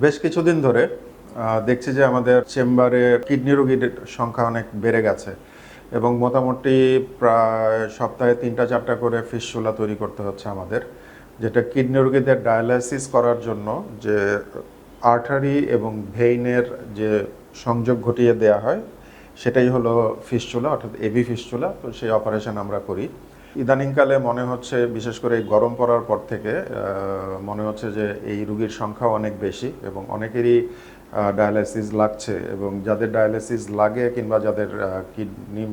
বেশ কিছুদিন ধরে দেখছি যে আমাদের চেম্বারে কিডনি রোগীর সংখ্যা অনেক বেড়ে গেছে এবং মোটামুটি প্রায় সপ্তাহে তিনটা চারটা করে ফিসচুলা তৈরি করতে হচ্ছে আমাদের, যেটা কিডনি রোগীদের ডায়ালাইসিস করার জন্য যে আর্টারি এবং ভেইনের যে সংযোগ ঘটিয়ে দেয়া হয়, সেটাই হলো ফিসচুলা অর্থাৎ এবি ফিসচুলা তো সেই অপারেশন আমরা করি। ইদানিংকালে মনে হচ্ছে, বিশেষ করে এই গরম পড়ার পর থেকে মনে হচ্ছে যে এই রুগীর সংখ্যা অনেক বেশি এবং অনেকেরই ডায়ালাইসিস লাগছে এবং যাদের ডায়ালাইসিস লাগে কিংবা যাদের কিডনি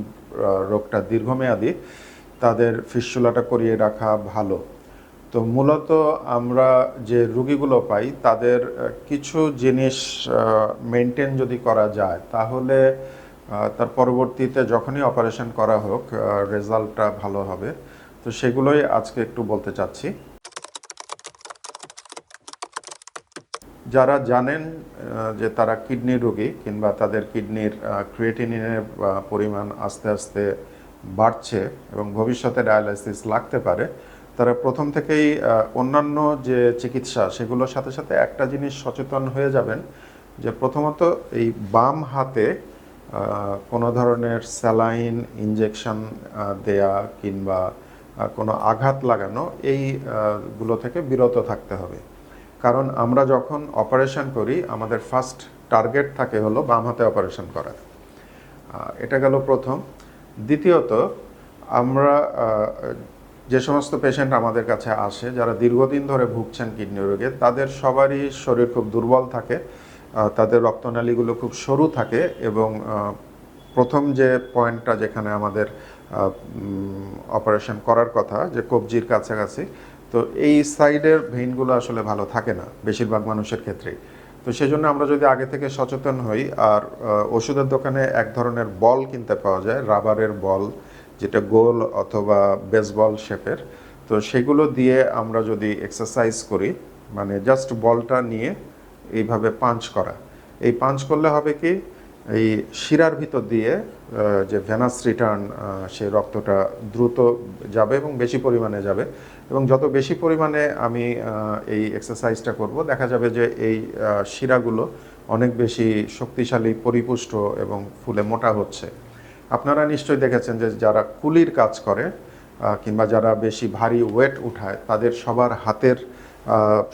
রোগটা দীর্ঘমেয়াদী, তাদের ফিসচুলাটা করিয়ে রাখা ভালো। তো মূলত আমরা যে রুগীগুলো পাই, তাদের কিছু জিনিস মেনটেন যদি করা যায়, তাহলে তার পরবর্তীতে যখনই অপারেশন করা হোক রেজাল্টটা ভালো হবে। তো সেগুলোই আজকে একটু বলতে চাচ্ছি। যারা জানেন যে তারা কিডনি রোগী কিংবা তাদের কিডনির ক্রিয়েটিনিনের পরিমাণ আস্তে আস্তে বাড়ছে এবং ভবিষ্যতে ডায়ালাইসিস লাগতে পারে, তারা প্রথম থেকেই অন্যান্য যে চিকিৎসা, সেগুলোর সাথে সাথে একটা জিনিস সচেতন হয়ে যাবেন যে প্রথমত এই বাম হাতে কোনো ধরনের স্যালাইন, ইনজেকশন দেয়া কিংবা কোনো আঘাত লাগানো, এই গুলো থেকে বিরত থাকতে হবে। কারণ আমরা যখন অপারেশন করি, আমাদের ফার্স্ট টার্গেট থাকে হলো বাম হাতে অপারেশন করা। এটা গেল প্রথম। দ্বিতীয়ত, আমরা যে সমস্ত পেশেন্ট আমাদের কাছে আসে, যারা দীর্ঘদিন ধরে ভুগছেন কিডনি রোগে, তাদের সবারই শরীর খুব দুর্বল থাকে। তাদের রক্তনালীগুলো খুব সরু থাকে এবং প্রথম যে পয়েন্টটা যেখানে আমাদের অপারেশন করার কথা, যে কবজির কাছাকাছি, তো এই সাইডের ভেইনগুলো আসলে ভালো থাকে না, বেশিরভাগ মানুষের ক্ষেত্রেই। তো সেই জন্য আমরা যদি আগে থেকে সচেতন হই, আর ওষুধের দোকানে এক ধরনের বল কিনতে পাওয়া যায়, রাবারের বল, যেটা গোল অথবা বেসবল শেপের তো সেগুলো দিয়ে আমরা যদি এক্সারসাইজ করি মানে জাস্ট বলটা নিয়ে এইভাবে পাঞ্চ করা। এই পাঞ্চ করলে হবে কি, এই শিরার ভিতর দিয়ে যে ভেনাস রিটার্ন সেই রক্তটা দ্রুত যাবে এবং বেশি পরিমাণে যাবে। এবং যত বেশি পরিমাণে আমি এই এক্সারসাইজটা করব, দেখা যাবে যে এই শিরাগুলো অনেক বেশি শক্তিশালী, পরিপুষ্ট এবং ফুলে মোটা হচ্ছে। আপনারা নিশ্চয়ই দেখেছেন যে যারা কুলির কাজ করে কিংবা যারা বেশি ভারী ওয়েট উঠায়, তাদের সবার হাতের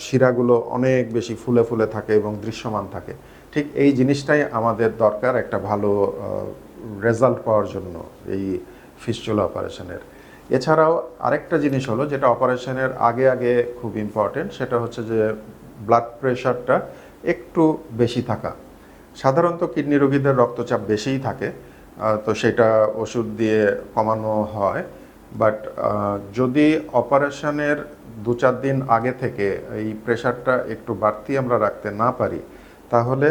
শিরাগুলো অনেক বেশি ফুলে ফুলে থাকে এবং দৃশ্যমান থাকে। ঠিক এই জিনিসটাই আমাদের দরকার একটা ভালো রেজাল্ট পাওয়ার জন্য এই ফিস্টুলা অপারেশনের এছাড়াও আরেকটা জিনিস হলো যেটা অপারেশনের আগে আগে খুব ইম্পর্টেন্ট সেটা হচ্ছে যে ব্লাড প্রেশারটা একটু বেশি থাকা। সাধারণত কিডনি রোগীদের রক্তচাপ বেশিই থাকে তো সেটা ওষুধ দিয়ে কমানো হয়। বাট যদি অপারেশনের দু চার দিন আগে থেকে এই প্রেশারটা একটু বাড়তি আমরা রাখতে না পারি, তাহলে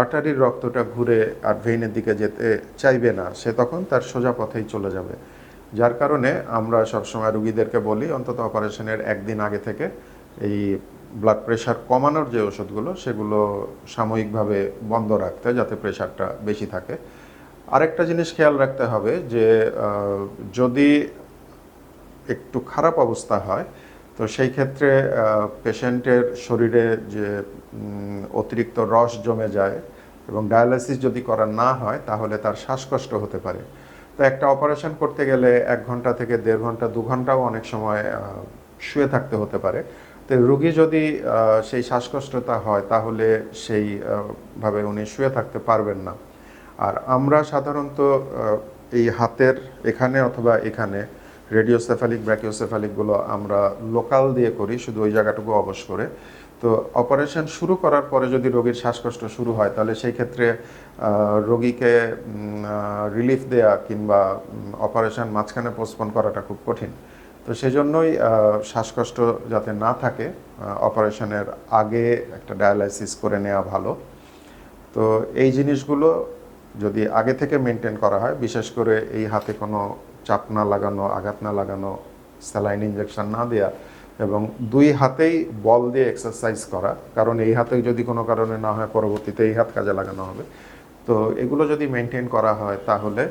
আর্টারির রক্তটা ঘুরে আর ভেইনের দিকে যেতে চাইবে না, সে তখন তার সোজা পথেই চলে যাবে। যার কারণে আমরা সবসময় রুগীদেরকে বলি, অন্তত অপারেশনের একদিন আগে থেকে এই ব্লাড প্রেশার কমানোর যে ওষুধগুলো, সেগুলো সাময়িকভাবে বন্ধ রাখতে যাতে প্রেশারটা বেশি থাকে। আরেকটা জিনিস খেয়াল রাখতে হবে যে যদি একটু খারাপ অবস্থা হয় তো সেই ক্ষেত্রে পেশেন্টের শরীরে যে অতিরিক্ত রস জমে যায় এবং ডায়ালাইসিস যদি করা না হয়, তাহলে তার শ্বাসকষ্ট হতে পারে। তো একটা অপারেশন করতে গেলে এক ঘণ্টা থেকে দেড় ঘণ্টা, দু ঘন্টাও অনেক সময় শুয়ে থাকতে হতে পারে। তো রুগী যদি সেই শ্বাসকষ্টতা হয়, তাহলে সেই ভাবে উনি শুয়ে থাকতে পারবেন না। আর আমরা সাধারণত এই হাতের এখানে অথবা এখানে রেডিওসেফালিক ব্র্যাকিওসেফালিকগুলো আমরা লোকাল দিয়ে করি শুধু ওই জায়গাটুকু অবশ করে। তো অপারেশন শুরু করার পরে যদি রোগীর শ্বাসকষ্ট শুরু হয় তাহলে সেই ক্ষেত্রে রোগীকে রিলিফ দেয়া কিংবা অপারেশন মাঝখানে পোস্টপোন করাটা খুব কঠিন। তো সেজন্যই আহ, শ্বাসকষ্ট যাতে না থাকে অপারেশনের আগে একটা ডায়ালাইসিস করে নেওয়া ভালো। তো এই জিনিসগুলো যদি আগে থেকে মেনটেন করা হয় বিশেষ করে এই হাতে কোনো চাপ না লাগানো, আঘাত না লাগানো, স্যালাইন ইঞ্জেকশন না দেয়া এবং দুই হাতেই বল দিয়ে এক্সারসাইজ করা। কারণ এই হাতে যদি কোনো কারণে না হয়, পরবর্তীতে এই হাত কাজে লাগানো হবে। তো এগুলো যদি মেনটেন করা হয়, তাহলে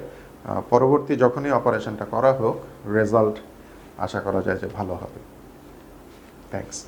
পরবর্তী যখনই অপারেশনটা করা হোক রেজাল্ট আশা করা যায় যে ভালো হবে। থ্যাংকস